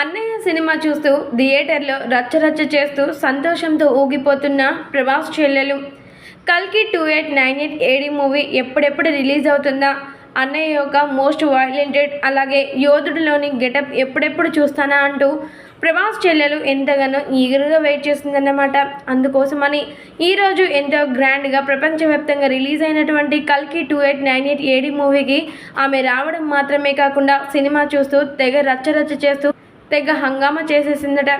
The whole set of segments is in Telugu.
అన్నయ్య సినిమా చూస్తూ థియేటర్లో రచ్చరచ్చ చేస్తూ సంతోషంతో ఊగిపోతున్న ప్రభాస్ చెల్లెలు. కల్కి two eight nine eight AD movie ఎప్పుడెప్పుడు రిలీజ్ అవుతుందా? అన్నయ్య యొక్క మోస్ట్ వైలెంటెడ్ అలాగే యోధుడిలోని గెటప్ ఎప్పుడెప్పుడు చూస్తానా అంటూ ప్రభాస్ చెల్లెలు ఎంతగానో ఈగరుగా వెయిట్ చేస్తుందన్నమాట. అందుకోసమని ఈరోజు ఎంతో గ్రాండ్గా ప్రపంచవ్యాప్తంగా రిలీజ్ అయినటువంటి కల్కి two eight nine eight AD మూవీకి ఆమె రావడం మాత్రమే కాకుండా సినిమా చూస్తూ తెగ రచ్చరచ్చ చేస్తూ తెగ హంగామా చేసేసిందట.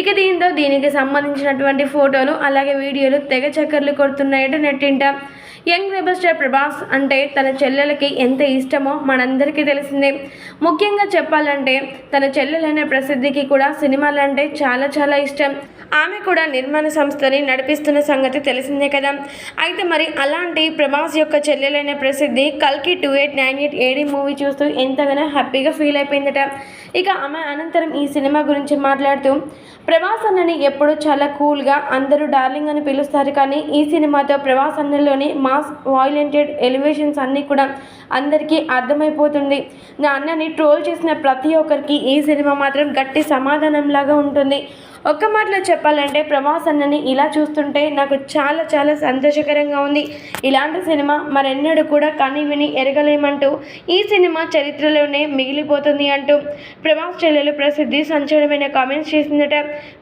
ఇక దీంతో దీనికి సంబంధించినటువంటి ఫోటోలు అలాగే వీడియోలు తెగ చక్కర్లు కొడుతున్నాయట నెట్టింట. యంగ్ రెబల్ స్టార్ ప్రభాస్ అంటే తన చెల్లెలకి ఎంత ఇష్టమో మనందరికీ తెలిసిందే. ముఖ్యంగా చెప్పాలంటే తన చెల్లెలనే ప్రసిద్ధికి కూడా సినిమాలంటే చాలా చాలా ఇష్టం. ఆమె కూడా నిర్మాణ సంస్థని నడిపిస్తున్న సంగతి తెలిసిందే కదా. అయితే మరి అలాంటి ప్రభాస్ యొక్క చెల్లెలైన ప్రసిద్ధి కల్కి two eight nine eight AD movie చూస్తూ ఎంతగానో హ్యాపీగా ఫీల్ అయిపోయిందట. ఇక ఆమె అనంతరం ఈ సినిమా గురించి మాట్లాడుతూ ప్రభాస్ అన్నని ఎప్పుడూ చాలా కూల్గా అందరూ డార్లింగ్ అని పిలుస్తారు కానీ ఈ సినిమాతో ప్రభాస్ అన్నలోని మాస్ వాయిలెంటెడ్ ఎలివేషన్స్ అన్నీ కూడా అందరికీ అర్థమైపోతుంది. నా అన్నని ట్రోల్ చేసిన ప్రతి ఒక్కరికి ఈ సినిమా మాత్రం గట్టి సమాధానంలాగా ఉంటుంది. ఒక్క మాటలో చెప్పాలంటే ప్రభాస్ అన్నని ఇలా చూస్తుంటే నాకు చాలా చాలా సంతోషకరంగా ఉంది. ఇలాంటి సినిమా మరెన్నడూ కూడా కని విని ఎరగలేమంటూ ఈ సినిమా చరిత్రలోనే మిగిలిపోతుంది అంటూ ప్రభాస్ చెల్లెలు ప్రసిద్ధి సంచలనమైన కామెంట్స్ చేసిందట.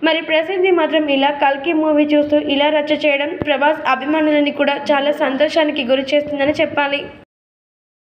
మరి ప్రసిద్ధి మాత్రం ఇలా కల్కి మూవీ చూస్తూ ఇలా రచ్చ చేయడం ప్రభాస్ అభిమానులని కూడా చాలా ఆదర్శానికి గురి చేస్తుందని చెప్పాలి.